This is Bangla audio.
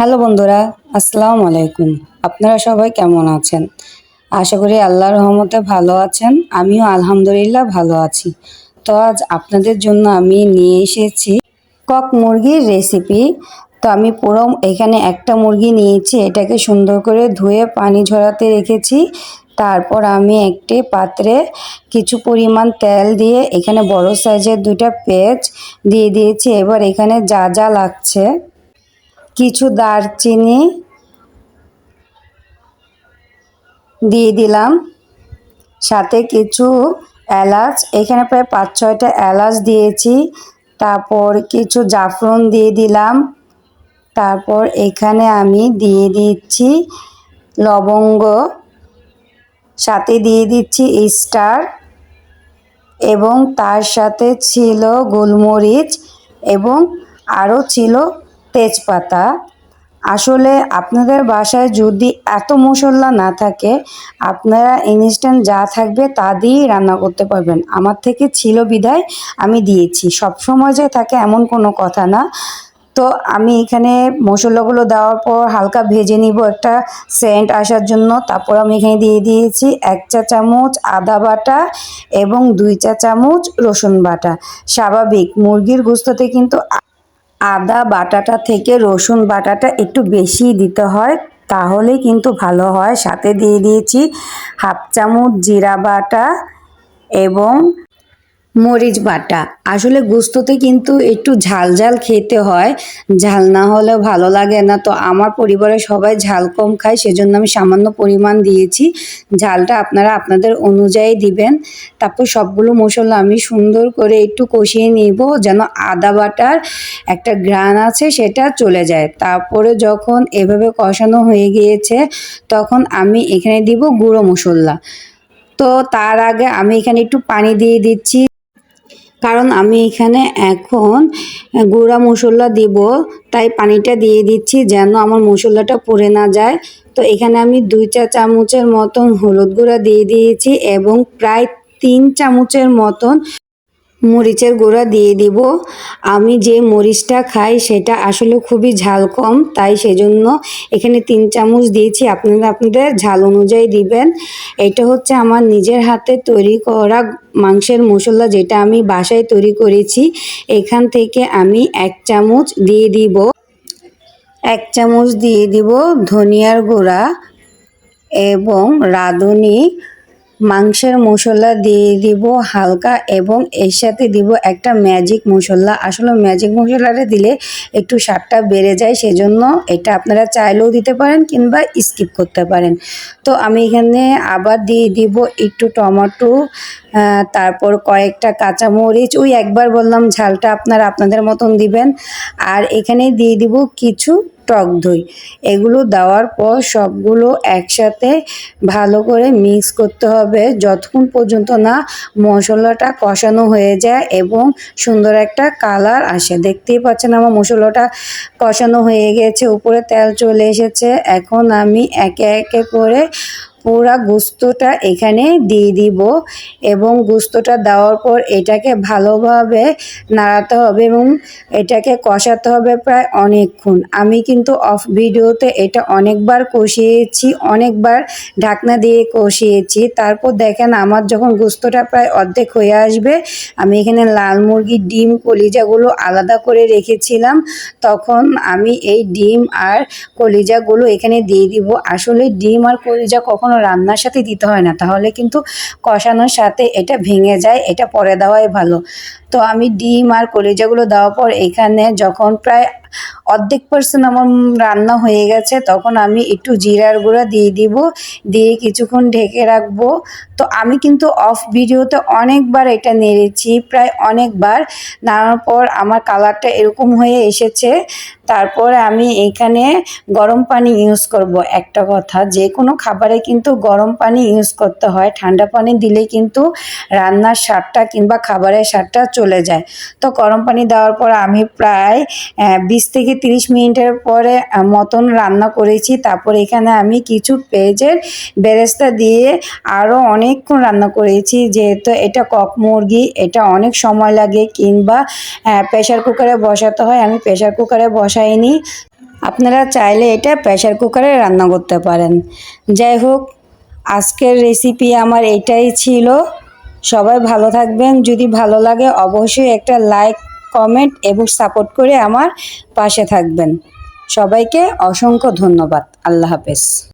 হ্যালো বন্ধুরা, আসসালামু আলাইকুম। আপনারা সবাই কেমন আছেন? আশা করি আল্লাহর রহমতে ভালো আছেন, আমিও আলহামদুলিল্লাহ ভালো আছি। তো আজ আপনাদের জন্য আমি নিয়ে এসেছি কক মুরগির রেসিপি তো আমি পুরো এখানে একটা মুরগি নিয়েছি, এটাকে সুন্দর করে ধুয়ে পানি ঝরাতে রেখেছি। তারপর আমি একটি পাত্রে কিছু পরিমাণ তেল দিয়ে এখানে বড় সাইজের দুটা পেঁয়াজ দিয়ে দিয়েছি। এবার এখানে যা যা লাগছে কিছু দারচিনি দিয়ে দিলাম। সাথে কিছু এলাচ, এখানে প্রায় পাঁচ ছয়টা এলাচ দিয়েছি। তারপর কিছু জাফরন দিয়ে দিলাম। তারপর এখানে আমি দিয়ে দিচ্ছি লবঙ্গ। সাথে দিয়ে দিচ্ছি স্টার এবং তার সাথে ছিল গোলমরিচ এবং আরও ছিল তেজপাতা। আসলে আপনাদের বাসায় যদি এত মশলা না থাকে, আপনারা ইনস্ট্যান্ট যা থাকবে তা দিয়েই রান্না করতে পারবেন। আমার থেকে ছিল বিদায়, আমি দিয়েছি। সব সময় যে থাকে এমন কোনো কথা না। তো আমি এখানে মশলাগুলো দেওয়ার পর হালকা ভেজে নিব একটা সেন্ট আসার জন্য। তারপর আমি এখানে দিয়ে দিয়েছি এক চা চামচ আদা বাটা এবং দুই চা চামচ রসুন বাটা। স্বাভাবিক, মুরগির গুস্ততে কিন্তু আদা বাটাটা থেকে রসুন বাটাটা একটু বেশি দিতে হয় তাহলে কিন্তু ভালো হয়। সাথে দিয়ে দিয়েছি হাফ চামচ জিরা বাটা এবং মরিচ বাটা। আসলে গোস্ততে কিন্তু একটু ঝাল ঝাল খেতে হয়। ঝাল না হলে ভালো লাগে না। তো আমার পরিবারে সবাই ঝাল কম খায়, সেজন্য আমি সামান্য পরিমাণ দিয়েছি। ঝালটা আপনারা আপনাদের অনুযায়ী দিবেন। তারপর সবগুলো মশলা আমি সুন্দর করে একটু কষিয়ে নিব যেন আদা বাটার একটা গ্রান আছে সেটা চলে যায়। তারপরে যখন এভাবে কষানো হয়ে গিয়েছে, তখন আমি এখানে দিব গুঁড়ো মশলা। তো তার আগে আমি এখানে একটু পানি দিয়ে দিচ্ছি। কারণ আমি এখানে এখন গুঁড়া মশলা দিব, তাই পানিটা দিয়ে দিচ্ছি যেন আমার মশলাটা পড়ে না যায়। তো এখানে আমি দুই চা চামচের মতন হলুদ গুঁড়া দিয়ে দিয়েছি এবং প্রায় তিন চামচের মতন মরিচের গুঁড়া দিয়ে দিব। আমি যে মরিচটা খাই সেটা আসলে খুবই ঝাল কম, তাই সেজন্য এখানে তিন চামচ দিয়েছি। আপনারা আপনাদের ঝাল অনুযায়ী দিবেন। এটা হচ্ছে আমার নিজের হাতে তৈরি করা মাংসের মশলা যেটা আমি বাসায় তৈরি করেছি। এখান থেকে আমি এক চামচ দিয়ে দিব। এক চামচ দিয়ে দিব ধনিয়ার গুঁড়া এবং রাঁধুনি। মাংসের মশলা দিয়ে দিব হালকা এবং এর সাথে দিব একটা ম্যাজিক মশলা। আসলে ম্যাজিক মশলাটা দিলে একটু স্বাদটা বেড়ে যায়, সেজন্য এটা আপনারা চাইলেও দিতে পারেন কিংবা স্কিপ করতে পারেন। তো আমি এখানে আবার দিয়ে দিব একটু টমেটো তারপর কয়েকটা কাঁচামরিচ, ওই একবার বললাম ঝালটা আপনারা আপনাদের মতন দিবেন। আর এখানে দিয়ে দিব কিছু টক দই। এগুলো দেওয়ার পর সবগুলো একসাথে ভালো করে মিক্স করতে হবে। যতক্ষণ পর্যন্ত না মশলাটা কষানো হয়ে যায় এবং সুন্দর একটা কালার আসে। দেখতেই পাচ্ছেন আমার মশলাটা কষানো হয়ে গেছে, উপরে তেল চলে এসেছে। এখন আমি একে একে করে পুরা গুস্তটা এখানে দিয়ে দিব এবং গুস্তটা দেওয়ার পর এটাকে ভালোভাবে নাড়াতে হবে এবং এটাকে কষাতে হবে প্রায় অনেকক্ষণ। আমি কিন্তু অফ ভিডিওতে এটা অনেকবার কষিয়েছি, অনেকবার ঢাকনা দিয়ে কষিয়েছি। তারপর দেখেন আমার যখন গুস্তটা প্রায় অর্ধেক হয়ে আসবে, আমি এখানে লাল মুরগির ডিম, কলিজাগুলো আলাদা করে রেখেছিলাম। তখন আমি এই ডিম আর কলিজাগুলো এখানে দিয়ে দিব। আসলে ডিম আর কলিজা কখন কখনো রান্নার সাথে দিতে হয় না। তাহলে কিন্তু কষানোর সাথে এটা ভেঙে যায়, এটা পরে দেওয়াই ভালো। তো আমি ডিম আর কলিজাগুলো দেওয়ার পর এখানে যখন প্রায় অর্ধেক পার্সেন্ট আমার রান্না হয়ে গেছে, তখন আমি একটু জিরার গুঁড়া দিয়ে দিব, দিয়ে কিছুক্ষণ ঢেকে রাখব। তো আমি কিন্তু অফ ভিডিওতে অনেকবার এটা নেড়েছি, প্রায় অনেকবার। নাড়ার পর আমার কালারটা এরকম হয়ে এসেছে। তারপর আমি এখানে গরম পানি ইউজ করব, একটা কথা। যে কোনো খাবারে কিন্তু গরম পানি ইউজ করতে হয়, ঠান্ডা পানি দিলে কিন্তু রান্নার স্বাদটা কিংবা খাবারের স্বাদটা চলে যায়। তো গরম পানি দেওয়ার পর আমি প্রায় বিশ থেকে তিরিশ মিনিটের পরে মতন রান্না করেছি। তারপর এখানে আমি কিছু পেঁয়াজের বেরেস্তা দিয়ে আরও অনেকক্ষণ রান্না করেছি। যেহেতু এটা কক মুরগি, এটা অনেক সময় লাগে কিংবা প্রেশার কুকারে বসাতে হয়। আমি প্রেশার কুকারে বসাইনি। আপনারা চাইলে এটা প্রেশার কুকারে রান্না করতে পারেন। যাই হোক, আজকের রেসিপি আমার এটাই ছিল। সবাই ভালো থাকবেন। যদি ভালো লাগে, অবশ্যই একটা লাইক কমেন্ট এবং সাপোর্ট করে আমার পাশে থাকবেন। সবাইকে অসংখ্য ধন্যবাদ। আল্লাহ হাফেজ।